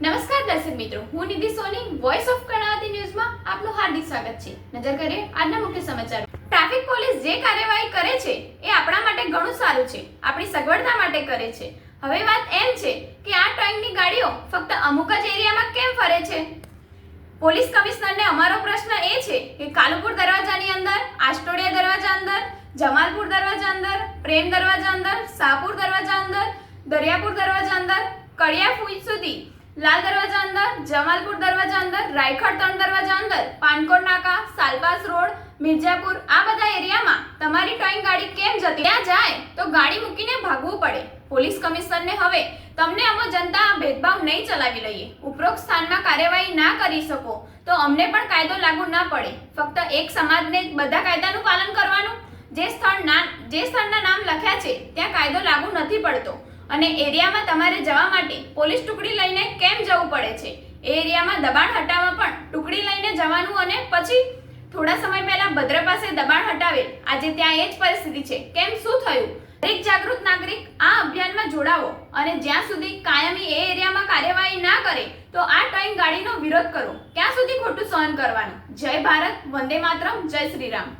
મિત્રો, હું Nidhi Soni voice of Karnavati ન્યૂઝમાં આપનું હાર્દિક સ્વાગત છે. નજર કરીએ આજના મુખ્ય સમાચાર. ટ્રાફિક પોલીસ જે કાર્યવાહી કરે છે, એ આપણા માટે ઘણું સારું છે. આપણી સગવડતા માટે કરે છે. હવે વાત એમ છે કે આ ટોઈંગની ગાડીઓ ફક્ત અમુક જ એરિયામાં કેમ ફરે છે? પોલીસ કમિશનરને અમારો પ્રશ્ન એ છે કે કાલુપુર દરવાજાની અંદર આસ્ટોડિયા દરવાજા અંદર, જમાલપુર દરવાજા અંદર, પ્રેમ દરવાજા અંદર શાહપુર દરવાજા અંદર, દરિયાપુર દરવાજા અંદર લાલ દરવાજા અંદર, જમાલપુર દરવાજા અંદર, રાયખડ ત્રણ દરવાજા અંદર પાનકોટ નાકા સાલપાસ રોડ મિર્જાપુર આ બધા એરિયામાં તમારી ટોઈંગ ગાડી કેમ જતી? ત્યાં જાય તો ગાડી મૂકીને ભાગવું પડે. પોલીસ કમિશનરને હવે તમને અમો જનતા ભેદભાવ નહીં ચલાવી લઈએ. ઉપરોક્ત સ્થાનમાં કાર્યવાહી ના કરી શકો, તો અમને પણ કાયદો લાગુ ના પડે. ફક્ત એક સમાજને બધા કાયદાનું પાલન કરવાનું? જે સ્થળ ના, જે સ્થળના નામ લખ્યા છે, ત્યાં કાયદો લાગુ નથી પડતો. અને એરિયામાં તમારે જવા માટે પોલીસ ટુકડી લઈને કેમ જવું પડે છે? એ એરિયામાં દબાણ હટાવવા પણ ટુકડી લઈને જવાનું અને પછી થોડા સમય પહેલા ભદ્ર પાસે દબાણ હટાવેલ આજે ત્યાં એ જ પરિસ્થિતિ છે. કેમ? શું થયું? દરેક જાગૃત નાગરિક આ અભિયાનમાં જોડાવો અને જ્યાં સુધી કાયમી એ એરિયામાં કાર્યવાહી ના કરે, તો આ ટાઈમ ગાડીનો વિરોધ કરો. ક્યાં સુધી ખોટું સહન કરવાનું? જય ભારત, વંદે માતરમ, જય શ્રી રામ